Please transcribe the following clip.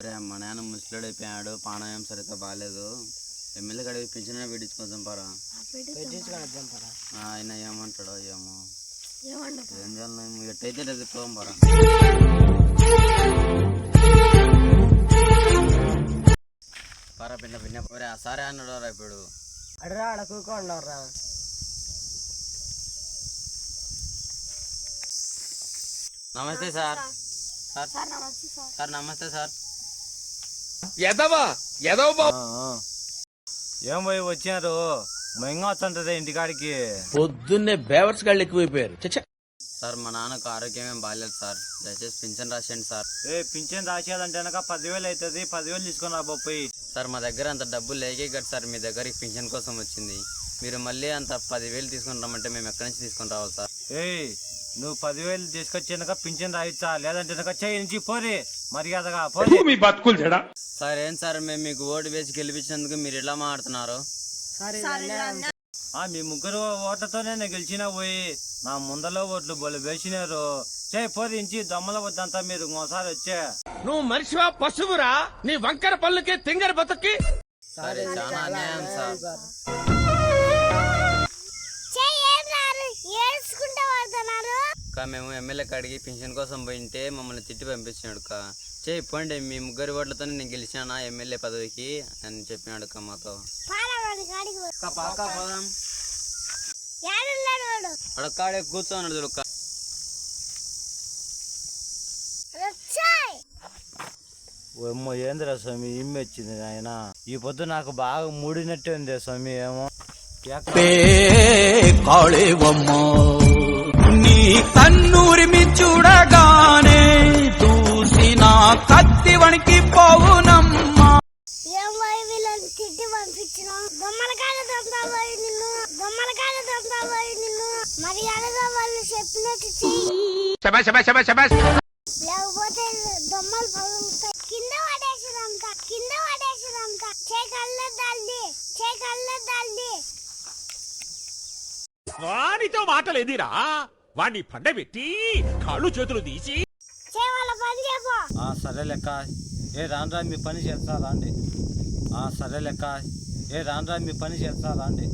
అరే మా నాన్న ముసలుడు అయిపోయాడు పానాయం సరిగ్గా బాగాలేదు ఎమ్మెల్యే గడికి పింఛన్ పెట్టించుకోదాం పరా. ఆయన ఏమంటాడో ఏమో. ఏం చేయాలి ఎట్టయితే పరా. పరా పిన్న పిన్న ఒరే, ఆ సరే అన్నాడు రా ఇప్పుడు. అడరా ఆడ కూకోండరా నమస్తే సార్. సార్. సార్ నమస్తే సార్. ఎదవా ఎదవ బాబు. ఏం పోయి వచ్చినారు? మెంగా వస్తుంటది ఇంటికాడికి. పొద్దున్నే బేవర్స్ గాళ్ళు ఎక్కువైపోయారు. చచ్చా. సార్ మా నాన్నకు ఆరోగ్యం ఏం బాగాలేదు సార్. దయచేసి పింఛన్ రాసేయండి సార్. ఏ పింఛన్ రాసేదంటే వెనక పదివేలు అవుతుంది పదివేలు తీసుకుని రా పోయి. సార్ మా దగ్గర అంత డబ్బులు లేకే కదా సార్ మీ దగ్గరికి పింఛన్ కోసం వచ్చింది. మీరు మళ్ళీ అంత పదివేలు తీసుకుని రమ్మంటే మేము ఎక్కడి నుంచి తీసుకొని రావాలి సార్? ఏయ్ నువ్వు పదివేలు తీసుకొచ్చాక పింఛన్ రాయిచ్చా? లేదంటే నుంచి పోరి. మర్యాదగా పోరి. మీ బతుకులు చెడా? సార్ ఏం సార్ మేము మీకు ఓటు వేసి గెలిపించినందుకు మీరు ఎలా మాట్లాడుతున్నారు? ఆ, మీ ముగ్గురు ఓట్లతోనే నేను గెలిచినా పోయి నా ముందలో ఓట్లు బొలు వేసినారు. చేయి పోరి ఇంచి దొమ్మల వద్దంతా మీరు ఇంకోసారి వచ్చే. నువ్వు మనిషివా పశువురా? నీ వంకర పళ్ళుకి తింగర బతుక్కి? సార్ చాలా అన్యాయం సార్. అక్క మేము ఎమ్మెల్యే కాడికి పింఛన్ కోసం పోయింటే మమ్మల్ని తిట్టి పంపించినాడు అక్క. చేయి పోండి మీ ముగ్గురు ఓట్లతో నేను గెలిచానా ఎమ్మెల్యే పదవికి అని చెప్పినాడు అక్క మాతో. పోదాం. అడక్కాడే కూర్చోన్నాడు వచ్చాయ్ ఏమో ఏందిరా స్వామి ఇమ్మి వచ్చింది ఆయన ఈ పొద్దు నాకు బాగా మూడినట్టే ఉంది స్వామి ఏమో. కాళేవమ్మ నీ కన్నూరిమి చూడగానే చూసిన కత్తి వణికి శబాష్ లేకపోతే దొమ్మలు పగులుతాయి. కింద పడేసినంత కింద పడేసినంత చే కళ్ళ దాల్ది చే కళ్ళ దాల్ది వానితో మాటలేదిరా? వాణ్ణి పండబెట్టి కాళ్ళు చేతులు తీసి ఆ, సరే లెక్క. ఏ రాను మీ పని చేస్తా రాండి ఆ, సరే లెక్క. ఏ రాను మీ పని చేస్తా రాండి